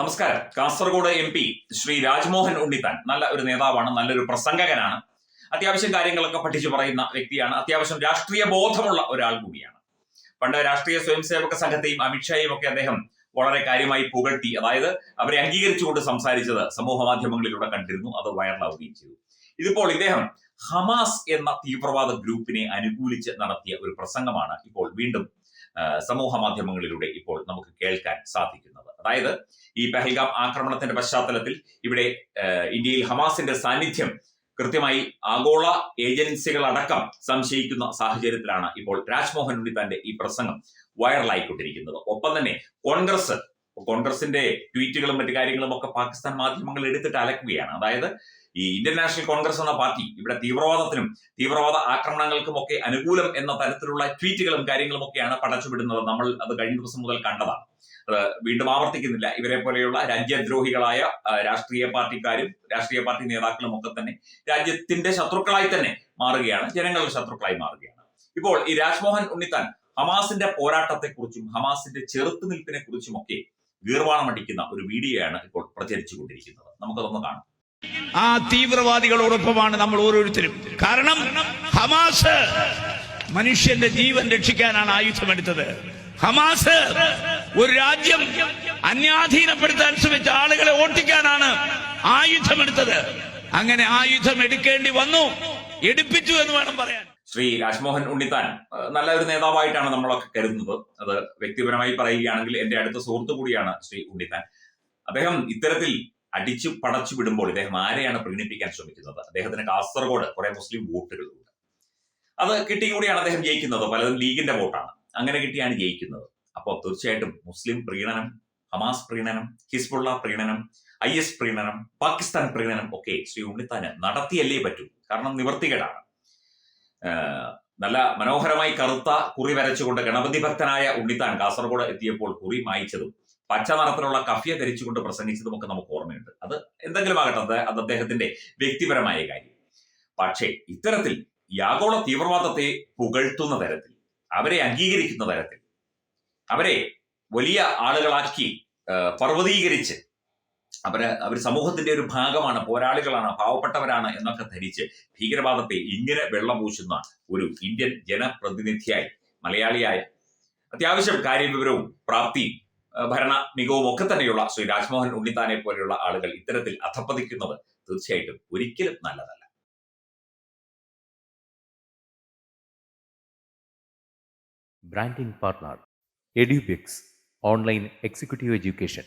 നമസ്കാരം. Kasaragod M P Shri Rajmohan Unnithan നല്ല ഒരു നേതാവാണ് നല്ലൊരു പ്രസംഗകനാണ്. അത്യാവശ്യം കാര്യങ്ങളൊക്കെ പഠിച്ചു പറയുന്ന വ്യക്തിയാണ്. അത്യാവശ്യം രാഷ്ട്രീയ ബോധമുള്ള ഒരാൾ കൂടിയാണ്. പണ്ട് രാഷ്ട്രീയ സ്വയംസേവക സംഘത്തെയും അമിത്ഷായെയും ഒക്കെ അദ്ദേഹം വളരെ കാര്യമായി പുകഴ്ത്തി. അതായത് അവരെ അംഗീകരിച്ചുകൊണ്ട് സംസാരിച്ചത് സമൂഹ മാധ്യമങ്ങളിലൂടെ കണ്ടിരുന്നു. അത് വൈറലാവുകയും ചെയ്തു. ഇതിപ്പോൾ ഇദ്ദേഹം ഹമാസ് എന്ന തീവ്രവാദ ഗ്രൂപ്പിനെ അനുകൂലിച്ച് നടത്തിയ ഒരു പ്രസംഗമാണ് ഇപ്പോൾ വീണ്ടും സമൂഹ മാധ്യമങ്ങളിലൂടെ ഇപ്പോൾ നമുക്ക് കേൾക്കാൻ സാധിക്കുന്നത്. അതായത് ഈ പെഹൽഗാം ആക്രമണത്തിന്റെ പശ്ചാത്തലത്തിൽ ഇവിടെ ഇന്ത്യയിൽ ഹമാസിന്റെ സാന്നിധ്യം കൃത്യമായി ആഗോള ഏജൻസികളടക്കം സംശയിക്കുന്ന സാഹചര്യത്തിലാണ് ഇപ്പോൾ രാജ്മോഹൻ ഉണ്ണിത്താന്റെ ഈ പ്രസംഗം വൈറലായിക്കൊണ്ടിരിക്കുന്നത്. ഒപ്പം തന്നെ കോൺഗ്രസ് കോൺഗ്രസിന്റെ ട്വീറ്റുകളും മറ്റു കാര്യങ്ങളും ഒക്കെ പാകിസ്ഥാൻ മാധ്യമങ്ങൾ എടുത്തിട്ട് അലക്കുകയാണ്. അതായത് ഈ ഇന്ത്യൻ നാഷണൽ കോൺഗ്രസ് എന്ന പാർട്ടി ഇവിടെ തീവ്രവാദത്തിനും തീവ്രവാദ ആക്രമണങ്ങൾക്കും ഒക്കെ അനുകൂലം എന്ന തരത്തിലുള്ള ട്വീറ്റുകളും കാര്യങ്ങളും ഒക്കെയാണ് പടച്ചുവിടുന്നത്. നമ്മൾ അത് കഴിഞ്ഞ ദിവസം മുതൽ കണ്ടതാണ്. അത് വീണ്ടും ആവർത്തിക്കുന്നില്ല. ഇവരെ പോലെയുള്ള രാജ്യദ്രോഹികളായ രാഷ്ട്രീയ പാർട്ടിക്കാരും രാഷ്ട്രീയ പാർട്ടി നേതാക്കളും ഒക്കെ തന്നെ രാജ്യത്തിന്റെ ശത്രുക്കളായി തന്നെ മാറുകയാണ്. ജനങ്ങളുടെ ശത്രുക്കളായി മാറുകയാണ്. ഇപ്പോൾ ഈ രാജ്മോഹൻ ഉണ്ണിത്താൻ ഹമാസിന്റെ പോരാട്ടത്തെക്കുറിച്ചും ഹമാസിന്റെ ചെറുത്തുനിൽപ്പിനെ കുറിച്ചും ഒക്കെ ഗീർവാണമടിക്കുന്ന ഒരു വീഡിയോയാണ് ഇപ്പോൾ പ്രചരിച്ചുകൊണ്ടിരിക്കുന്നത്. നമുക്കതൊന്ന് കാണാം. ആ തീവ്രവാദികളോടൊപ്പമാണ് നമ്മൾ ഓരോരുത്തരും. കാരണം ഹമാസ് മനുഷ്യന്റെ ജീവൻ രക്ഷിക്കാനാണ് ആയുധമെടുത്തത്. ഹമാസ് ഒരു രാജ്യം അന്യാധീനപ്പെടുത്താൻ ശ്രമിച്ച ആളുകളെ ഓട്ടിക്കാനാണ് ആയുധമെടുത്തത്. അങ്ങനെ ആയുധം എടുക്കേണ്ടി വന്നു. എടുപ്പിച്ചു എന്ന് വേണം പറയാൻ. ശ്രീ രാജ്മോഹൻ ഉണ്ണിത്താൻ നല്ല ഒരു നേതാവായിട്ടാണ് നമ്മളൊക്കെ കരുതുന്നത്. അത് വ്യക്തിപരമായി പറയുകയാണെങ്കിൽ എന്റെ അടുത്ത സുഹൃത്തു കൂടിയാണ് ശ്രീ ഉണ്ണിത്താൻ. അദ്ദേഹം ഇത്തരത്തിൽ അടിച്ചു പടച്ചു വിടുമ്പോൾ ഇദ്ദേഹം ആരെയാണ് പ്രീണിപ്പിക്കാൻ ശ്രമിക്കുന്നത്? അദ്ദേഹത്തിന് കാസർഗോഡ് കുറെ മുസ്ലിം വോട്ടുകളുണ്ട്. അത് കിട്ടി കൂടിയാണ് അദ്ദേഹം ജയിക്കുന്നത്. പലതും ലീഗിന്റെ വോട്ടാണ്. അങ്ങനെ കിട്ടിയാണ് ജയിക്കുന്നത്. അപ്പോൾ തീർച്ചയായിട്ടും മുസ്ലിം പ്രീണനം ഹമാസ് പ്രീണനം ഹിസ്ബുള്ള പ്രീണനം ഐ എസ് പ്രീണനം പാകിസ്ഥാൻ പ്രീണനം ഒക്കെ ശ്രീ ഉണ്ണിത്താന് നടത്തിയല്ലേ പറ്റൂ. കാരണം നിവർത്തികേടാണ്. നല്ല മനോഹരമായി കറുത്ത കുറി വരച്ചുകൊണ്ട് ഗണപതി ഭക്തനായ ഉണ്ണിത്താൻ കാസർഗോഡ് എത്തിയപ്പോൾ കുറി മായിച്ചതും പച്ച നിറത്തിലുള്ള കഫിയ ധരിച്ചുകൊണ്ട് പ്രസംഗിച്ചതും ഒക്കെ നമുക്ക് ഓർമ്മയുണ്ട്. അത് എന്തെങ്കിലും ആകട്ടെ അത് അദ്ദേഹത്തിന്റെ വ്യക്തിപരമായ കാര്യം. പക്ഷേ ഇത്തരത്തിൽ ഈ ആഗോള തീവ്രവാദത്തെ പുകഴ്ത്തുന്ന തരത്തിൽ അവരെ അംഗീകരിക്കുന്ന തരത്തിൽ അവരെ വലിയ ആളുകളാക്കി പർവതീകരിച്ച് അവർ അവർ സമൂഹത്തിന്റെ ഒരു ഭാഗമാണ് പോരാളികളാണ് പാവപ്പെട്ടവരാണ് എന്നൊക്കെ ധരിച്ച് ഭീകരവാദത്തെ ഇങ്ങനെ വെള്ളപൂശുന്ന ഒരു ഇന്ത്യൻ ജനപ്രതിനിധിയായി മലയാളിയായി. അത്യാവശ്യം കാര്യവിവരവും പ്രാപ്തിയും ഭരണ മികവും ഒക്കെ തന്നെയുള്ള ശ്രീ രാജ്മോഹൻ ഉണ്ണിത്താനെ പോലെയുള്ള ആളുകൾ ഇത്തരത്തിൽ അധപ്പതിക്കുന്നത് തീർച്ചയായിട്ടും ഒരിക്കലും നല്ലതല്ല. Branding partner Edubix online executive Education.